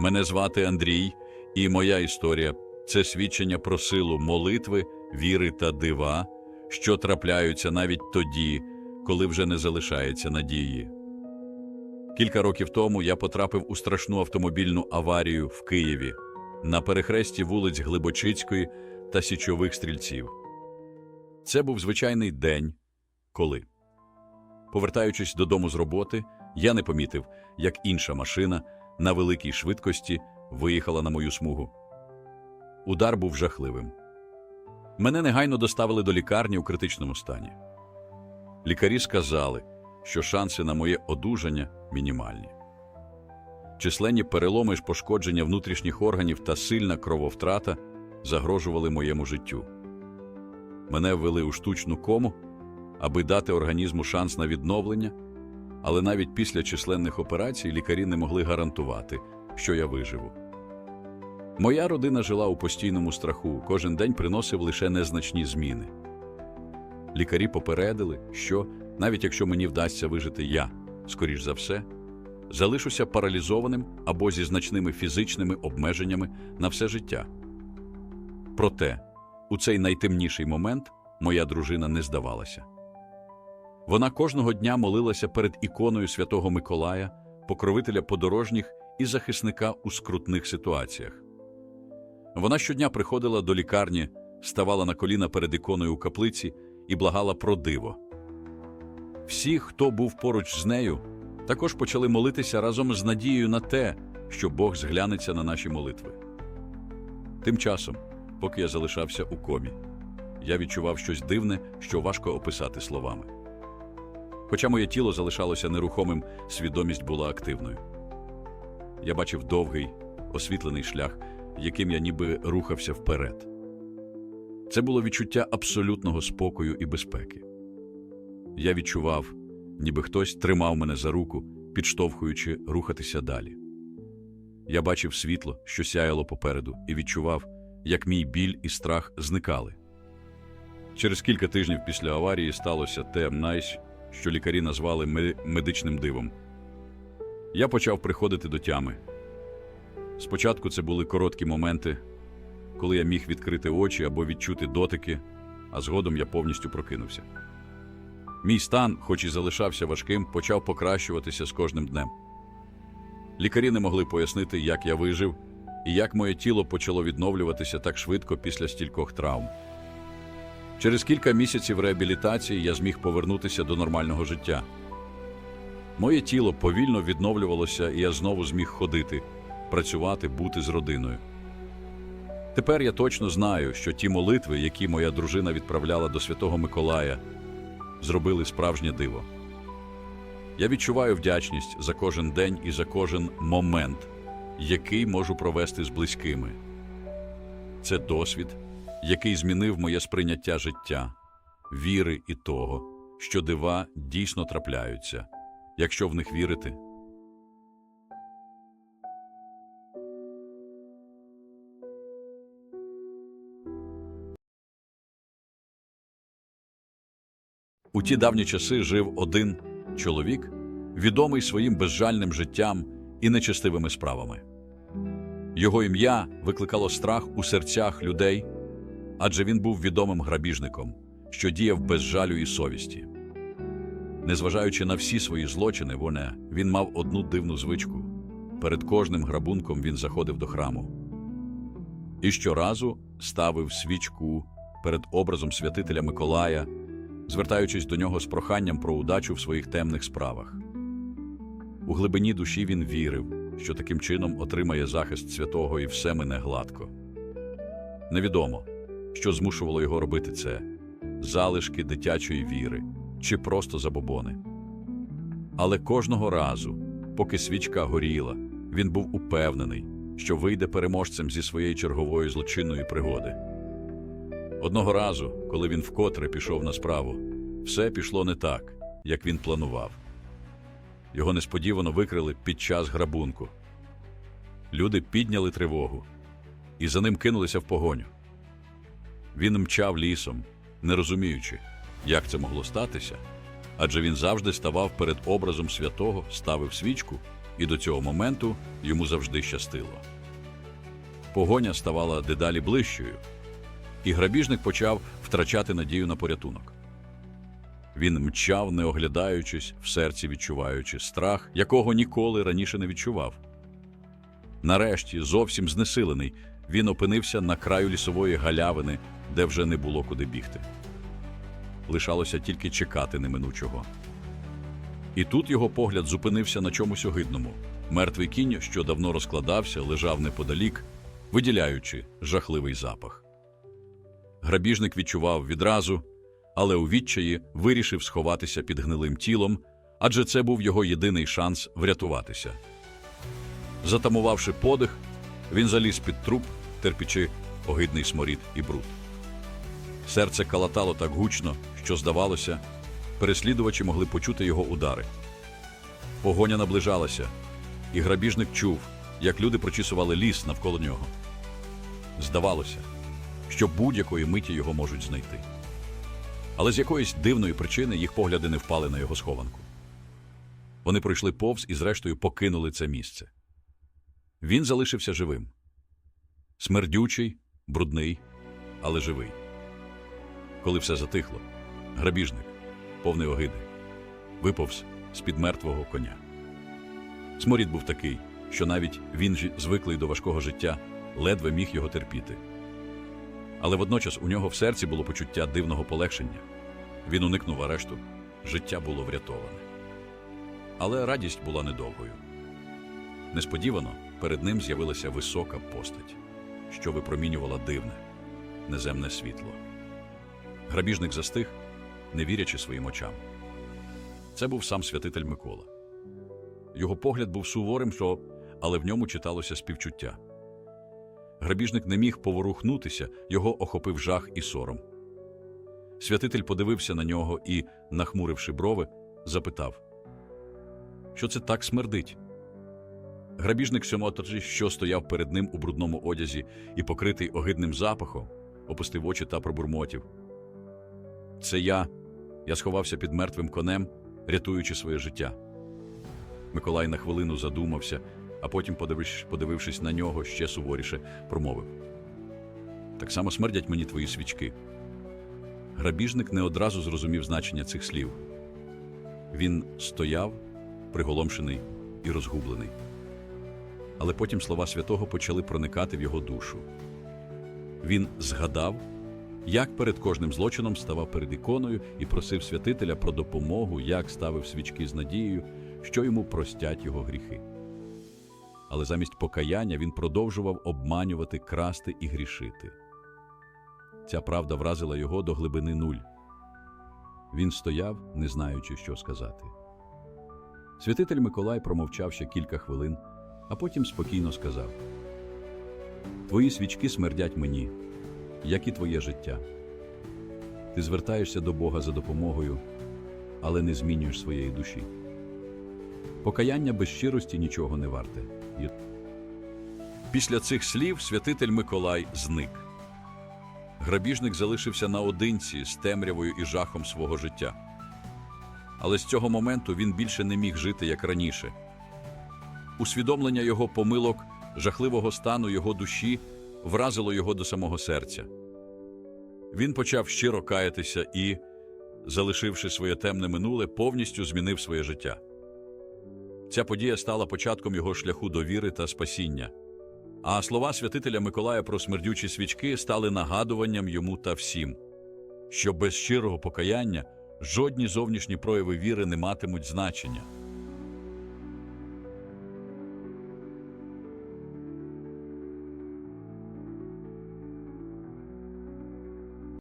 Мене звати Андрій, і моя історія це свідчення про силу молитви, віри та дива, що трапляються навіть тоді, коли вже не залишається надії. Кілька років тому я потрапив у страшну автомобільну аварію в Києві на перехресті вулиць Глибочицької та Січових стрільців. Це був звичайний день, коли, повертаючись додому з роботи, я не помітив, як інша машина на великій швидкості виїхала на мою смугу. Удар був жахливим. Мене негайно доставили до лікарні у критичному стані. Лікарі сказали, що шанси на моє одужання мінімальні. Численні переломи ж пошкодження внутрішніх органів та сильна крововтрата загрожували моєму життю. Мене ввели у штучну кому, аби дати організму шанс на відновлення, але навіть після численних операцій лікарі не могли гарантувати, що я виживу. Моя родина жила у постійному страху, кожен день приносив лише незначні зміни. Лікарі попередили, що навіть якщо мені вдасться вижити я, скоріш за все, залишуся паралізованим або зі значними фізичними обмеженнями на все життя. Проте, у цей найтемніший момент моя дружина не здавалася. Вона кожного дня молилася перед іконою святого Миколая, покровителя подорожніх і захисника у скрутних ситуаціях. Вона щодня приходила до лікарні, ставала на коліна перед іконою у каплиці і благала про диво. Всі, хто був поруч з нею, також почали молитися разом з надією на те, що Бог зглянеться на наші молитви. Тим часом, поки я залишався у комі, я відчував щось дивне, що важко описати словами. Хоча моє тіло залишалося нерухомим, свідомість була активною. Я бачив довгий, освітлений шлях, яким я ніби рухався вперед. Це було відчуття абсолютного спокою і безпеки. Я відчував, ніби хтось тримав мене за руку, підштовхуючи рухатися далі. Я бачив світло, що сяяло попереду, і відчував, як мій біль і страх зникали. Через кілька тижнів після аварії сталося те, що лікарі назвали медичним дивом. Я почав приходити до тями. Спочатку це були короткі моменти, коли я міг відкрити очі або відчути дотики, а згодом я повністю прокинувся. Мій стан, хоч і залишався важким, почав покращуватися з кожним днем. Лікарі не могли пояснити, як я вижив і як моє тіло почало відновлюватися так швидко після стількох травм. Через кілька місяців реабілітації я зміг повернутися до нормального життя. Моє тіло повільно відновлювалося, і я знову зміг ходити, працювати, бути з родиною. Тепер я точно знаю, що ті молитви, які моя дружина відправляла до Святого Миколая, зробили справжнє диво. Я відчуваю вдячність за кожен день і за кожен момент, який можу провести з близькими. Це досвід, який змінив моє сприйняття життя, віри і того, що дива дійсно трапляються, якщо в них вірити. У ті давні часи жив один чоловік, відомий своїм безжальним життям і нечестивими справами. Його ім'я викликало страх у серцях людей, адже він був відомим грабіжником, що діяв без жалю і совісті. Незважаючи на всі свої злочини, воне, він мав одну дивну звичку. Перед кожним грабунком він заходив до храму. І щоразу ставив свічку перед образом святителя Миколая, звертаючись до нього з проханням про удачу в своїх темних справах. У глибині душі він вірив, що таким чином отримає захист святого і все мине гладко. Невідомо, що змушувало його робити це залишки дитячої віри чи просто забобони. Але кожного разу, поки свічка горіла, він був упевнений, що вийде переможцем зі своєї чергової злочинної пригоди. Одного разу, коли він вкотре пішов на справу, все пішло не так, як він планував. Його несподівано викрили під час грабунку. Люди підняли тривогу і за ним кинулися в погоню. Він мчав лісом, не розуміючи, як це могло статися, адже він завжди ставав перед образом святого, ставив свічку І до цього моменту йому завжди щастило. Погоня ставала дедалі ближчою, і грабіжник почав втрачати надію на порятунок. Він мчав, не оглядаючись, в серці відчуваючи страх, якого ніколи раніше не відчував. Нарешті, зовсім знесилений, він опинився на краю лісової галявини, де вже не було куди бігти. Лишалося тільки чекати неминучого. І тут його погляд зупинився на чомусь огидному. Мертвий кінь, що давно розкладався, лежав неподалік, виділяючи жахливий запах. Грабіжник відчував відразу, але у відчаї вирішив сховатися під гнилим тілом, адже це був його єдиний шанс врятуватися. Затамувавши подих, він заліз під труп, терпічи огидний сморід і бруд. Серце калатало так гучно, що, здавалося, переслідувачі могли почути його удари. Погоня наближалася, і грабіжник чув, як люди прочісували ліс навколо нього. Здавалося, що будь-якої миті його можуть знайти. Але з якоїсь дивної причини їх погляди не впали на його схованку. Вони пройшли повз і, зрештою, покинули це місце. Він залишився живим. Смердючий, брудний, але живий. Коли все затихло, грабіжник, повний огиди, виповз з-під мертвого коня. Сморід був такий, що навіть він, же звиклий до важкого життя, ледве міг його терпіти. Але водночас у нього в серці було почуття дивного полегшення. Він уникнув арешту, життя було врятоване. Але радість була недовгою. Несподівано перед ним з'явилася висока постать, що випромінювала дивне, неземне світло. Грабіжник застиг, не вірячи своїм очам. Це був сам святитель Микола. Його погляд був суворим, що, але в ньому читалося співчуття. Грабіжник не міг поворухнутися, його охопив жах і сором. Святитель подивився на нього і, нахмуривши брови, запитав, що це так смердить. Грабіжник сьомоторжі, що стояв перед ним у брудному одязі і покритий огидним запахом, опустив очі та пробурмотів. Це я. Я сховався під мертвим конем, рятуючи своє життя. Миколай на хвилину задумався, а потім, подивившись, на нього, ще суворіше промовив: Так само смердять мені твої свічки. Грабіжник не одразу зрозумів значення цих слів. Він стояв, приголомшений і розгублений. Але потім слова святого почали проникати в його душу. Він згадав, як перед кожним злочином ставав перед іконою і просив святителя про допомогу, як ставив свічки з надією, що йому простять його гріхи. Але замість покаяння він продовжував обманювати, красти і грішити. Ця правда вразила його до глибини нуль. Він стояв, не знаючи, що сказати. Святитель Миколай промовчав ще кілька хвилин, а потім спокійно сказав: Твої свічки смердять мені, як і твоє життя. Ти звертаєшся до Бога за допомогою, але не змінюєш своєї душі. Покаяння без щирості нічого не варте. Після цих слів святитель Миколай зник. Грабіжник залишився наодинці з темрявою і жахом свого життя. Але з цього моменту він більше не міг жити як раніше. Усвідомлення його помилок, жахливого стану його душі вразило його до самого серця. Він почав щиро каятися і, залишивши своє темне минуле, повністю змінив своє життя. Ця подія стала початком його шляху до віри та спасіння. А слова святителя Миколая про смердючі свічки стали нагадуванням йому та всім, що без щирого покаяння жодні зовнішні прояви віри не матимуть значення.